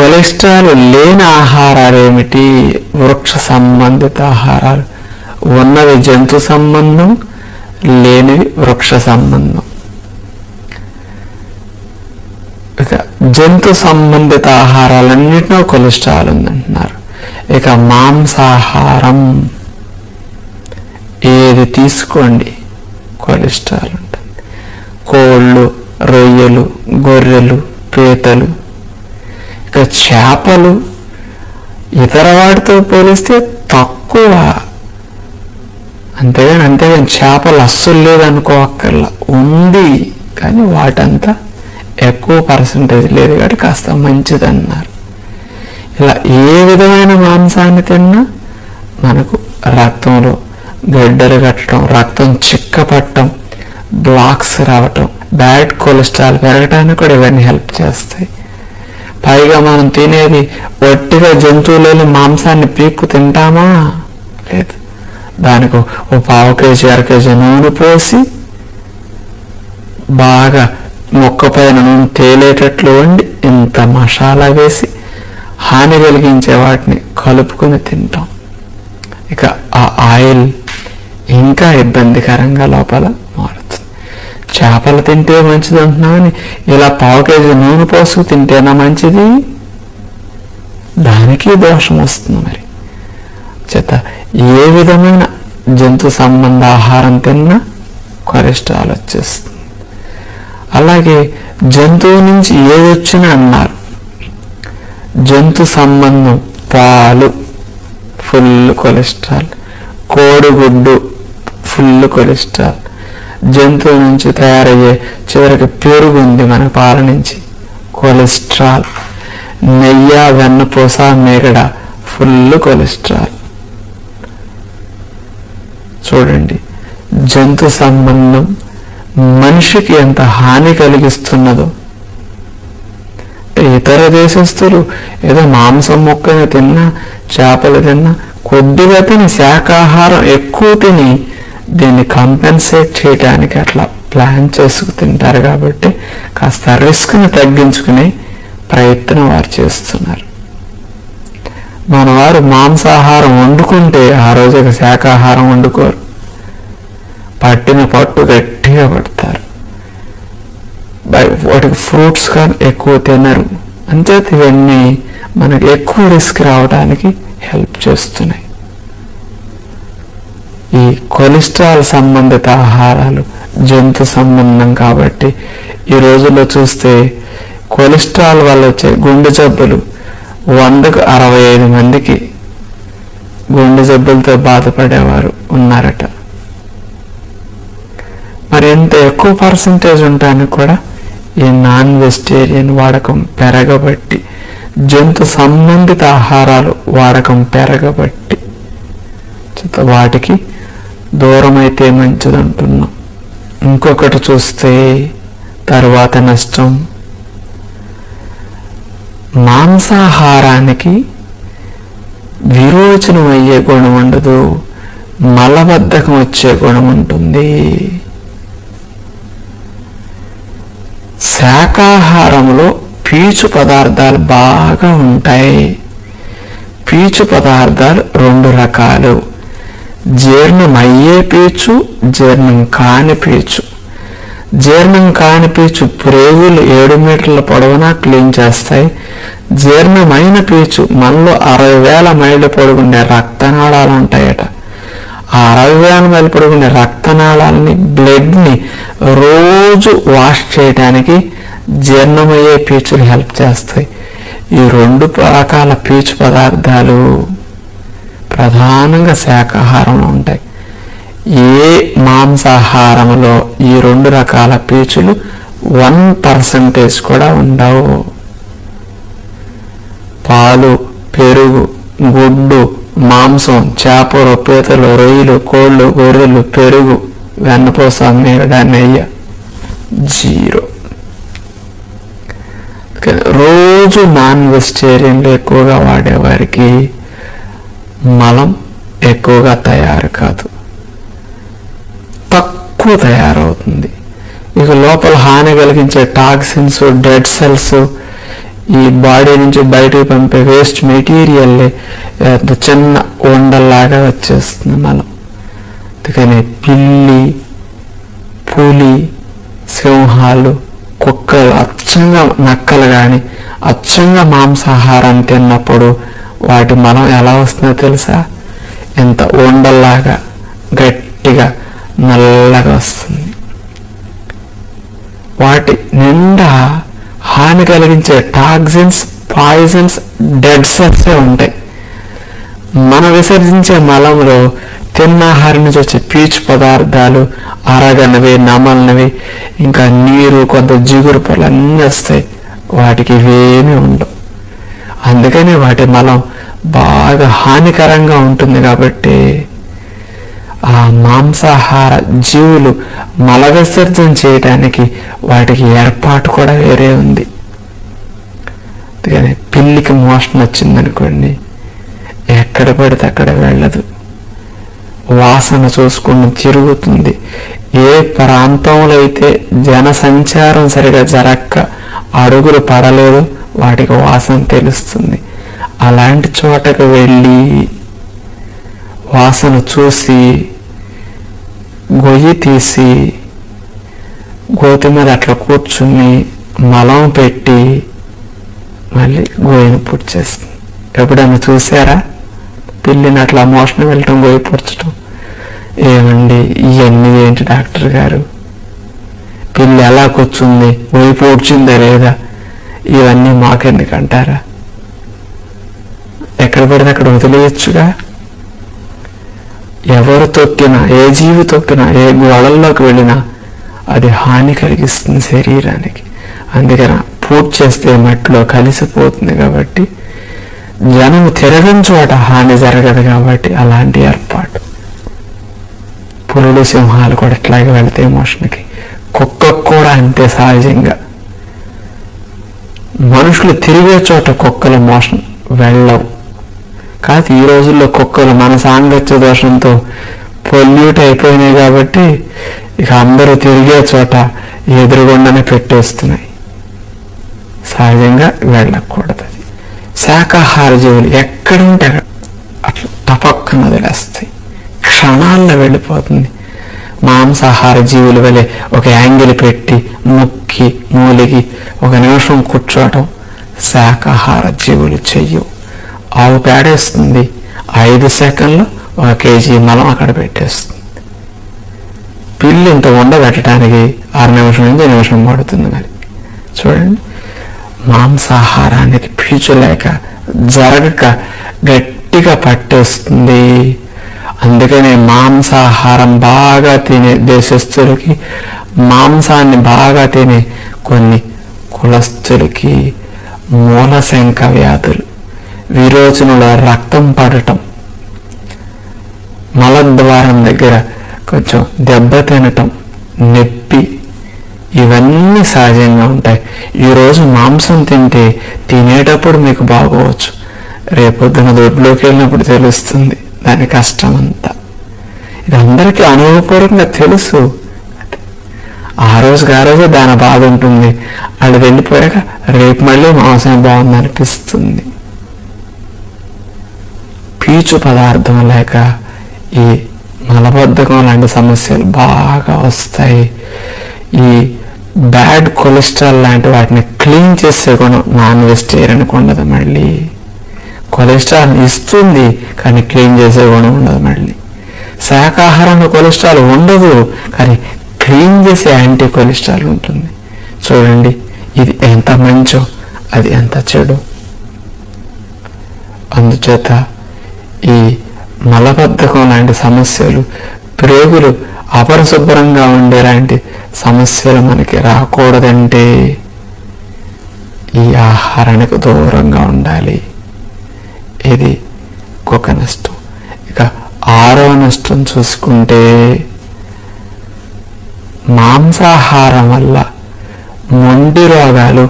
Cholesterol లేని ఆహారాలు ఏమిటి వృక్ష సంబంధిత ఆహారాలు. ఉన్నవి జంతు సంబంధం లేనివి వృక్ష సంబంధం. ఇక జంతు సంబంధిత ఆహారాలన్నింటిలో కొలెస్ట్రాల్ ఉందంటున్నారు ఇక మాంసాహారం ఏది తీసుకోండి? కొలెస్ట్రాల్ ఉంటుంది. కోళ్ళు రొయ్యలు గొర్రెలు పీతలు ఇక చేపలు ఇతర వాటితో పోలిస్తే తక్కువ. అంతేగాని అంతేగాని చేపలు అస్సలు లేదనుకోక్కర్లా. ఉంది కానీ వాటంతా ఎక్కువ పర్సంటేజ్ లేదు కాబట్టి కాస్త మంచిదన్నారు. ఇలా ఏ విధమైన మాంసాన్ని తిన్నా మనకు రక్తంలో గడ్డలు కట్టడం రక్తం చిక్కపట్టడం బ్లాక్స్ రావటం బ్యాడ్ కొలెస్ట్రాల్ పెరగడానికి కూడా ఇవన్నీ హెల్ప్ చేస్తాయి. పైగా మనం తినేది ఒట్టిగా జంతువులని మాంసాన్ని పీక్కు తింటామా? లేదు. దానికి ఓ పావు కేజీ అర కేజీ నూనె పోసి బాగా మొక్క పైన నూనె తేలేటట్లు వండి ఇంత మసాలా వేసి హాని కలిగించే వాటిని కలుపుకొని తింటాం. ఇక ఆ ఆయిల్ ఇంకా ఇబ్బందికరంగా లోపల చేపలు తింటే మంచిది అంటున్నామని ఇలా పావు కేజీ నూనె పోసుకు తింటేనా మంచిది? దానికి దోషం వస్తుంది మరి. చేత ఏ విధమైన జంతు సంబంధ ఆహారం తిన్నా కొలెస్ట్రాల్ వచ్చేస్తుంది. అలాగే జంతువు నుంచి ఏది వచ్చినా అన్నారు. జంతు సంబంధం పాలు ఫుల్ కొలెస్ట్రాల్. కోడిగుడ్డు ఫుల్ కొలెస్ట్రాల్. జంతువు నుంచి తయారయ్యే చివరికి పెరుగు ఉంది మన పాల నుంచి. కొలెస్ట్రాల్. నెయ్య వెన్నపూస మేగడ ఫుల్ కొలెస్ట్రాల్. చూడండి. జంతు సంబంధం మనిషికి ఎంత హాని కలిగిస్తున్నదో. ఇతర దేశస్తులు ఏదో మాంసం మొక్కని తిన్నా చేపలు తిన్నా కొద్దిగా తిని శాకాహారం ఎక్కువ తిని దీన్ని కంపెన్సేట్ చేయడానికి అట్లా ప్లాన్ చేసుకు తింటారు కాబట్టి కాస్త రిస్క్ని తగ్గించుకునే ప్రయత్నం వారు చేస్తున్నారు. మన వారు మాంసాహారం వండుకుంటే ఆ రోజు ఒక శాకాహారం వండుకోరు. పట్టిన పట్టు గట్టిగా పడతారు. బై- వాటికి ఫ్రూట్స్ కానీ ఎక్కువ తినరు. అంచేత ఇవన్నీ మనకు ఎక్కువ రిస్క్ రావడానికి హెల్ప్ చేస్తున్నాయి. ఈ కొలెస్ట్రాల్ సంబంధిత ఆహారాలు జంతు సంబంధం కాబట్టి ఈ రోజుల్లో చూస్తే కొలెస్ట్రాల్ వల్ల వచ్చే గుండె జబ్బులు వందకు అరవై ఐదు మందికి గుండె జబ్బులతో బాధపడేవారు ఉన్నారట. మరి ఎంత ఎక్కువ పర్సంటేజ్ ఉండడానికి కూడా ఈ నాన్ వెజిటేరియన్ వాడకం పెరగబట్టి జంతు సంబంధిత ఆహారాలు వాడకం పెరగబట్టి వాటికి దూరమైతే మంచిదంటున్నాం. ఇంకొకటి చూస్తే తర్వాత నష్టం. మాంసాహారానికి విరోచనం అయ్యే గుణం ఉండదు. మలబద్ధకం వచ్చే గుణం ఉంటుంది. శాకాహారంలో పీచు పదార్థాలు బాగా ఉంటాయి. పీచు పదార్థాలు రెండు రకాలు. జీర్ణమయ్యే పీచు జీర్ణం కాని పీచు. జీర్ణం కాని పీచు ప్రేగులు ఏడు మీటర్ల పొడవునా క్లీన్ చేస్తాయి. జీర్ణమైన పీచు మనలో అరవై వేల మైళ్ళు పొడుగుండే రక్తనాళాలు ఉంటాయట. ఆ అరవై వేల మైళ్ళు పొడుగుండే రక్తనాళాలని బ్లడ్ని రోజు వాష్ చేయడానికి జీర్ణమయ్యే పీచులు హెల్ప్ చేస్తాయి. ఈ రెండు రకాల పీచు పదార్థాలు ప్రధానంగా శాకాహారంలో ఉంటాయి. ఏ మాంసాహారంలో ఈ రెండు రకాల పీచులు వన్ పర్సంటేజ్ కూడా ఉండవు. పాలు పెరుగు గుడ్డు మాంసం చేపలు పీతలు రొయ్యలు కోళ్ళు గొర్రెలు పెరుగు వెన్నపూస మేడ నెయ్య జీరో. రోజు నాన్ వెజిటేరియన్లు ఎక్కువగా వాడేవారికి మలం ఎక్కువగా తయారు కాదు. తక్కువ తయారవుతుంది. ఇక లోపల హాని కలిగించే టాక్సిన్స్ డెడ్ సెల్స్ ఈ బాడీ నుంచి బయటకు పంపే వేస్ట్ మెటీరియల్ చిన్న ఉండల్లాగా వచ్చేస్తుంది మనం అందుకని పిల్లి పులి సింహాలు కుక్కలు అచ్చంగా నక్కలు కానీ అచ్చంగా మాంసాహారం తిన్నప్పుడు వాటి మనం ఎలా వస్తుందో తెలుసా? ఇంత ఉండల్లాగా గట్టిగా నల్లగా వస్తుంది. వాటి నిండా హాని కలిగించే టాక్సిన్స్ పాయిజన్స్ డెడ్ సెల్సే ఉంటాయి. మన విసర్జించే మలంలో తిన్నాహారం నుంచి వచ్చే పీచు పదార్థాలు అరగనవి నమలనవి ఇంకా నీరు కొంత జిగురు పొరలు అన్నీ వస్తాయి. వాటికి ఇవేమీ ఉండవు. అందుకనే వాటి మలం బాగా హానికరంగా ఉంటుంది కాబట్టి ఆ మాంసాహార జీవులు మల విసర్జన చేయడానికి వాటికి ఏర్పాటు కూడా వేరే ఉంది. అందుకని పిల్లికి మోషన్ వచ్చిందనుకోండి ఎక్కడ పడితే అక్కడ వెళ్ళదు. వాసన చూసుకుని తిరుగుతుంది. ఏ ప్రాంతంలో అయితే జనసంచారం సరిగా జరక్క అడుగులు పడలేదు వాటికి వాసన తెలుస్తుంది. అలాంటి చోటకు వెళ్ళి వాసన చూసి గొయ్యి తీసి గోతి మీద అట్లా కూర్చుని మలం పెట్టి మళ్ళీ గోయిని పుడిచేస్తుంది ఎప్పుడైనా చూసారా? పిల్లిని అట్లా మోషన్ వెళ్ళటం గోయి పుడ్చటం? ఏమండి ఇవన్నీ ఏంటి డాక్టర్ గారు? పిల్లి ఎలా కూర్చుంది? గోయి పూడ్చిందా లేదా? ఇవన్నీ మాకెందుకు అంటారా? ఎక్కడ పడితే అక్కడ వదిలేయచ్చుగా? ఎవరు తొక్కినా ఏ జీవి తొక్కినా ఏ గోడల్లోకి వెళ్ళినా అది హాని కలిగిస్తుంది శరీరానికి. అందుకని పూర్తి చేస్తే మట్టిలో కలిసిపోతుంది కాబట్టి జనం తిరగని చోట హాని జరగదు కాబట్టి అలాంటి ఏర్పాటు. పులులు సింహాలు కూడా ఇట్లాగే వెళతాయి మోషన్కి. కూడా అంతే సహజంగా. మనుషులు తిరిగే చోట కుక్కల మోషన్ వెళ్ళవు. కాదు ఈ రోజుల్లో కుక్కలు మన సాంగత్య దోషంతో పొల్యూట్ అయిపోయినాయి కాబట్టి ఇక అందరూ తిరిగే చోట ఎదురుగుండానే పెట్టేస్తున్నాయి. సహజంగా వెళ్ళకూడదు అది. శాకాహార జీవులు ఎక్కడుంటే అట్లా టపక్కన వదిలేస్తాయి. క్షణాల్లో వెళ్ళిపోతుంది. మాంసాహార జీవుల వలె ఒక యాంగిల్ పెట్టి ముక్కి మూలిగి ఒక నిమిషం కూర్చోవటం శాకాహార జీవులు చెయ్యు. ఆవు పేడేస్తుంది. ఐదు సెకండ్లు ఒక కేజీ మలం అక్కడ పెట్టేస్తుంది. పిల్లి ఇంత ఉండబెట్టడానికి ఆరు నిమిషం నుంచి నిమిషం పడుతుంది మరి. చూడండి. మాంసాహారానికి పీచు లేక జరగక గట్టిగా పట్టేస్తుంది. అందుకనే మాంసాహారం బాగా తినే దేశస్థులకి మాంసాన్ని బాగా తినే కొన్ని కులస్థులకి మూలశంక వ్యాధులు. విరోచనుల రక్తం పడటం. మలద్వారం దగ్గర కొంచెం దెబ్బ తినటం నొప్పి ఇవన్నీ సహజంగా ఉంటాయి. ఈరోజు మాంసం తింటే తినేటప్పుడు మీకు బాగోవచ్చు. రేపొద్దున దొడ్లోకి వెళ్ళినప్పుడు తెలుస్తుంది. దాని కష్టం అంతా ఇది అందరికీ అనుభవపూర్వకంగా తెలుసు. ఆ రోజుకి ఆ రోజే దాని బాధ ఉంటుంది. వాళ్ళు వెళ్ళిపోయాక రేపు మళ్ళీ మాంసం బాగుంది అనిపిస్తుంది పీచు పదార్థం లేక ఈ మలబద్ధకం లాంటి సమస్యలు బాగా వస్తాయి. ఈ బ్యాడ్ కొలెస్ట్రాల్ లాంటి వాటిని క్లీన్ చేసే గుణం నాన్ వెజిటేరియన్కి ఉండదు మళ్ళీ. కొలెస్ట్రాల్ ఇస్తుంది కానీ క్లీన్ చేసే గుణం ఉండదు మళ్ళీ. శాకాహారంలో కొలెస్ట్రాల్ ఉండదు కానీ క్లీన్ చేసే యాంటీ కొలెస్ట్రాల్ ఉంటుంది. చూడండి ఇది ఎంత మంచో అది ఎంత చెడు. అందుచేత ఈ మలబద్ధకం లాంటి సమస్యలు ప్రేగులు అపరిశుభ్రంగా ఉండేలాంటి సమస్యలు మనకి రాకూడదంటే ఈ ఆహారానికి దూరంగా ఉండాలి. ఇది ఒక నష్టం. ఇక ఆరో నష్టం చూసుకుంటే మాంసాహారం వల్ల మొండి రోగాలు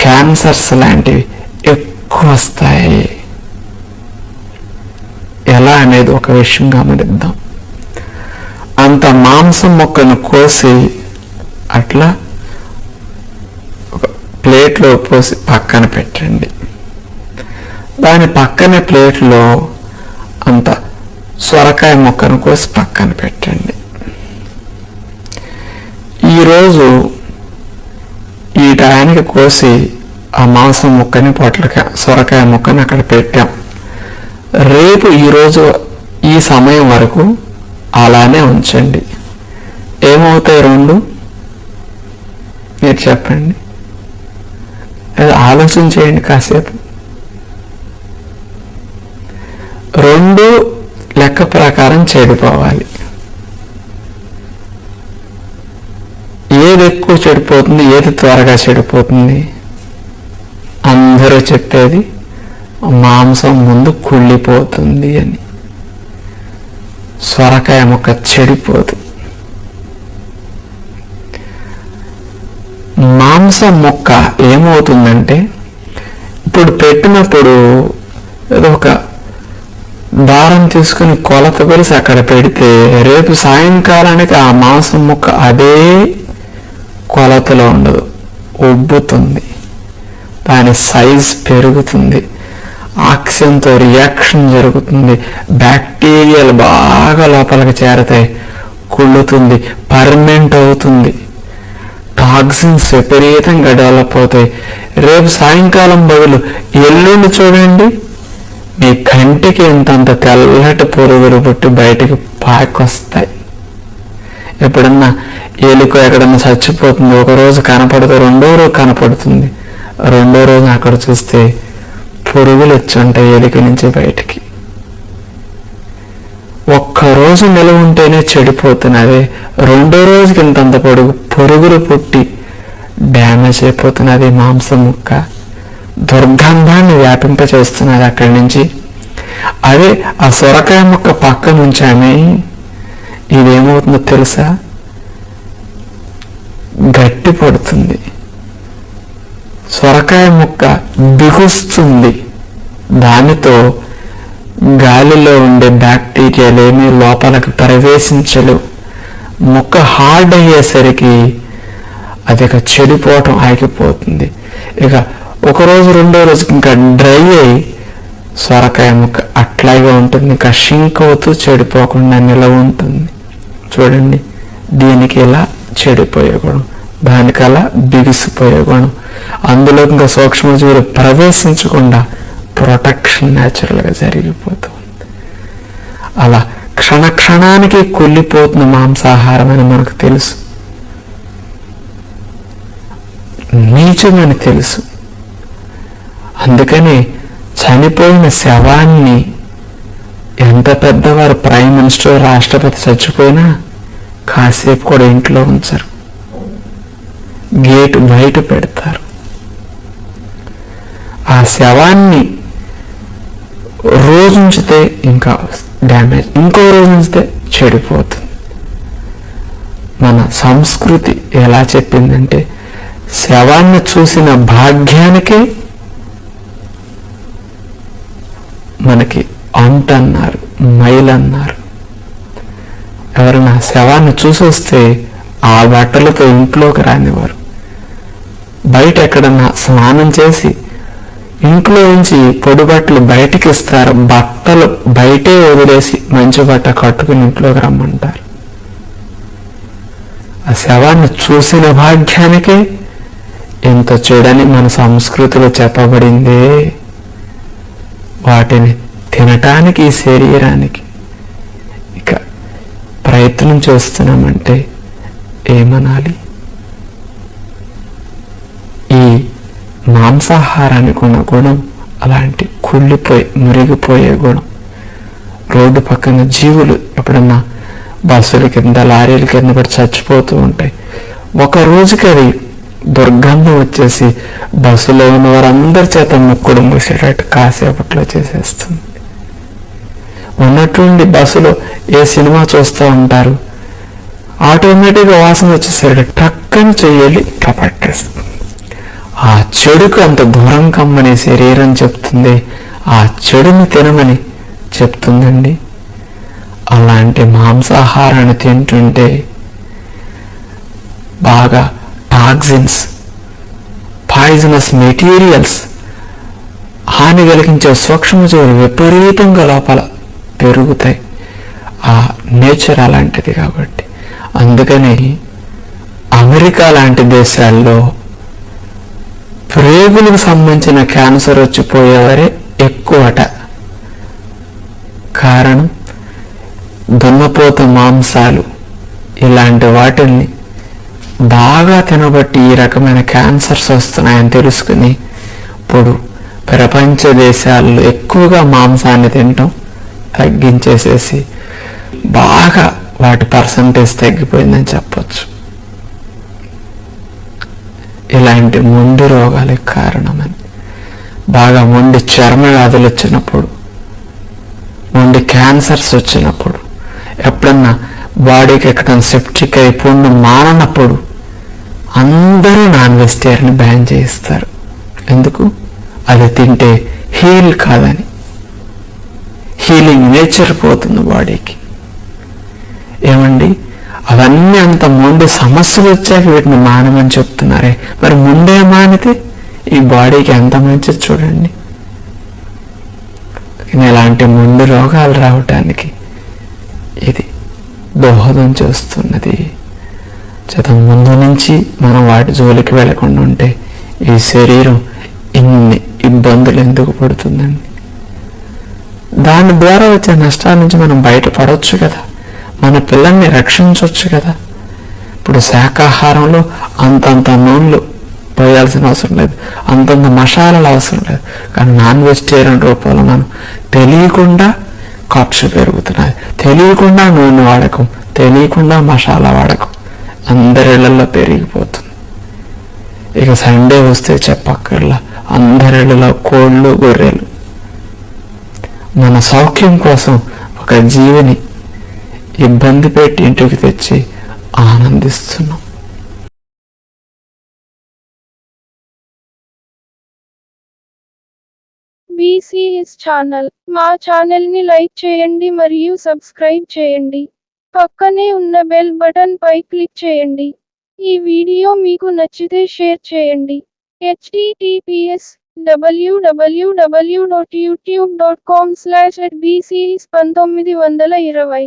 క్యాన్సర్స్ లాంటివి ఎక్కువ వస్తాయి. ఎలా అనేది ఒక విషయం గమనిద్దాం. అంత మాంసం మొక్కను కోసి అట్లా ఒక ప్లేట్లో పోసి పక్కన పెట్టండి. దాని పక్కనే ప్లేట్లో అంత సొరకాయ ముక్కను కోసి పక్కన పెట్టండి. ఈరోజు ఈ టయానికి కోసి ఆ మాంసం ముక్కని పొట్లకాయ సొరకాయ ముక్కని అక్కడ పెట్టాం. రేపు ఈరోజు ఈ సమయం వరకు అలానే ఉంచండి. ఏమవుతాయి రెండు? మీరు చెప్పండి. అది ఆలోచన చేయండి కాసేపు. రెండు లెక్క ప్రకారం చెడిపోవాలి. ఏది ఎక్కువ చెడిపోతుంది ఏది త్వరగా చెడిపోతుంది? అందరూ చెప్పేది మాంసం ముందు కుళ్ళిపోతుంది అని. సొరకాయ ముక్క చెడిపోదు. మాంసం ముక్క ఏమవుతుందంటే ఇప్పుడు పెట్టినప్పుడు ఏదో ఒక దారం తీసుకుని కొలత కొలిసి అక్కడ పెడితే రేపు సాయంకాలానికి ఆ మాంసం ముక్క అదే కొలతలో ఉండదు. ఉబ్బుతుంది. దాని సైజ్ పెరుగుతుంది. ఆక్సిజన్తో రియాక్షన్ జరుగుతుంది. బ్యాక్టీరియాలు బాగా లోపలికి చేరతాయి. కుళ్ళుతుంది. పర్మనెంట్ అవుతుంది. టాక్సిన్స్ విపరీతంగా డెవలప్ అవుతాయి. రేపు సాయంకాలం బదులు ఎల్లుండి చూడండి. కంటికి ఇంతంత తెల్లటి పురుగులు పుట్టి బయటికి పాకొస్తాయి. ఎప్పుడన్నా ఏలుకో ఎక్కడన్నా చచ్చిపోతుంది ఒక రోజు కనపడితే రెండో రోజు కనపడుతుంది. రెండో రోజు అక్కడ చూస్తే పురుగులు వచ్చి ఉంటాయి ఎలుక నుంచి బయటికి. ఒక్కరోజు నిలవ ఉంటేనే చెడిపోతున్నది రెండో రోజుకి ఇంతంత పొడుగు పొరుగులు పుట్టి డ్యామేజ్ అయిపోతున్నది మాంసం ముక్క దుర్గంధాన్ని వ్యాపింపచేస్తున్నది అక్కడి నుంచి. అదే ఆ సొరకాయ ముక్క పక్క ఉంచామే. ఇదేమవుతుందో తెలుసా? గట్టి పడుతుంది. సొరకాయ ముక్క బిగుస్తుంది. దానితో గాలిలో ఉండే బ్యాక్టీరియాలు ఏమీ లోపలికి ప్రవేశించలేవు. ముక్క హార్డ్ అయ్యేసరికి అది ఇక చెడిపోవటం ఆగిపోతుంది. ఇక ఒక రోజు రెండో రోజుకి ఇంకా డ్రై అయి సొరకాయ ముక్క అట్లాగే ఉంటుంది. ఇంకా షింక్ అవుతూ చెడిపోకుండా నిలవ ఉంటుంది. చూడండి దీనికి ఇలా చెడిపోయే గుణం దానికి అలా బిగిసిపోయే గుణం అందులో ఇంకా సూక్ష్మజీవులు ప్రవేశించకుండా ప్రొటెక్షన్ న్యాచురల్గా జరిగిపోతుంది. అలా క్షణ క్షణానికి కుళ్ళిపోతున్న మాంసాహారం అని మనకు తెలుసు. నీచమని తెలుసు. అందుకని చనిపోయిన శవాన్ని ఎంత పెద్దవారు ప్రైమ్ మినిస్టర్ రాష్ట్రపతి చచ్చిపోయినా కాసేపు కూడా ఇంట్లో ఉంచరు. గేట్ బయట పెడతారు. ఆ శవాన్ని రోజు ఉంచితే ఇంకా డ్యామేజ్ ఇంకో రోజు ఉంచితే చెడిపోతుంది. మన సంస్కృతి ఎలా చెప్పిందంటే శవాన్ని చూసిన భాగ్యానికి మనకి అంట అన్నారు మైల్ అన్నారు ఎవరైనా శవాన్ని చూసి వస్తే ఆ బట్టలతో ఇంట్లోకి రానివారు బయట ఎక్కడన్నా స్నానం చేసి ఇంట్లో నుంచి పొడి బట్టలు బయటికి ఇస్తారు బట్టలు బయటే వదిలేసి మంచి బట్ట కట్టుకుని ఇంట్లోకి రమ్మంటారు. ఆ శవాన్ని చూసిన భాగ్యానికే ఎంత చెడని మన సంస్కృతిలో చెప్పబడిందే. వాటిని తినటానికి ఈ శరీరానికి ఇక ప్రయత్నం చేస్తున్నామంటే ఏమనాలి? ఈ మాంసాహారానికి ఉన్న గుణం అలాంటి కుళ్ళిపోయి మురిగిపోయే గుణం. రోడ్డు పక్కన జీవులు ఎప్పుడన్నా బస్సుల కింద లారీల కింద పడి చచ్చిపోతూ ఉంటాయి. ఒక రోజుకి అది దుర్గంధం వచ్చేసి బస్సులో ఉన్న వారందరి చేత ముక్కుడు మూసేటట్టు కాసేపట్లో చేసేస్తుంది. ఉన్నటువంటి బస్సులో ఏ సినిమా చూస్తూ ఉంటారు ఆటోమేటిక్గా వాసన వచ్చేసరికి టక్కని చేయాలి కపట్టేస్తుంది. ఆ చెడుకు అంత దూరం కమ్మని శరీరం చెప్తుంది ఆ చెడుని తినమని చెప్తుందండి. అలాంటి మాంసాహారాన్ని తింటుంటే బాగా టాక్సిన్స్ పాయిజనస్ మెటీరియల్స్ హాని కలిగించే సూక్ష్మజీవులు విపరీతంగా లోపల పెరుగుతాయి. ఆ నేచర్ అలాంటిది కాబట్టి. అందుకని అమెరికా లాంటి దేశాల్లో ప్రేగులకు సంబంధించిన క్యాన్సర్ వచ్చిపోయేవారే ఎక్కువట. కారణం దున్నపోత మాంసాలు. ఇలాంటి వాటిల్ని బాగా తినబట్టి ఈ రకమైన క్యాన్సర్స్ వస్తున్నాయని తెలుసుకుని ఇప్పుడు ప్రపంచ దేశాల్లో ఎక్కువగా మాంసాన్ని తినటం తగ్గించేసేసి బాగా వాటి పర్సంటేజ్ తగ్గిపోయిందని చెప్పొచ్చు. ఇలాంటి మొండి రోగాలకు కారణమని. బాగా మొండి చర్మ వ్యాధులు వచ్చినప్పుడు మొండి క్యాన్సర్స్ వచ్చినప్పుడు ఎప్పుడన్నా బాడీకి ఎక్కడ సెప్టిక్ అయిపోయి పుండు మాననప్పుడు అందరూ నాన్ వెజిటేరియన్ బ్యాన్ చేయిస్తారు. ఎందుకు? అది తింటే హీల్ కాదని. హీలింగ్ నేచర్ పోతుంది బాడీకి. ఏమండి? అవన్నీ అంత ముందు సమస్యలు వచ్చాక వీటిని మానమని చెప్తున్నారే. మరి ముందే మానితే ఈ బాడీకి ఎంత మంచిది చూడండి. ఇలాంటి ముందు రోగాలు రావటానికి ఇది దోహదం చేస్తున్నది. చేత ముందు నుంచి మనం వాటి జోలికి వెళ్ళకుండా ఉంటే ఈ శరీరం ఇన్ని ఇబ్బందులు ఎందుకు పడుతుందండి? దాని ద్వారా వచ్చే నష్టాల నుంచి మనం బయటపడవచ్చు కదా. మన పిల్లల్ని రక్షించవచ్చు కదా. ఇప్పుడు శాకాహారంలో అంతంత నూనెలు పోయాల్సిన అవసరం లేదు. అంతంత మసాలాలు అవసరం లేదు. కానీ నాన్ వెజిటేరియన్ రూపంలో మనం తెలియకుండా ఖర్చు పెరుగుతున్నాయి తెలియకుండా నూనె వాడకం తెలియకుండా మసాలా వాడకం అందరిళ్ళల్లో పెరిగిపోతుంది. ఇక సండే వస్తే చెప్పక్కర్లా అందరిళ్ళలో కోళ్ళు గొర్రెలు. మన సౌఖ్యం కోసం ఒక జీవిని ఇబ్బంది పెట్టి ఇంటికి తెచ్చి ఆనందిస్తున్నాం. BCS channel. మా ఛానల్ని లైక్ చేయండి మరియు సబ్స్క్రైబ్ చేయండి. పక్కనే ఉన్న బెల్ బటన్ పై క్లిక్ చేయండి. ఈ వీడియో మీకు నచ్చితే షేర్ చేయండి. Https www.youtube.com స్లాష్ బీసీఎస్ పంతొమ్మిది వందల ఇరవై.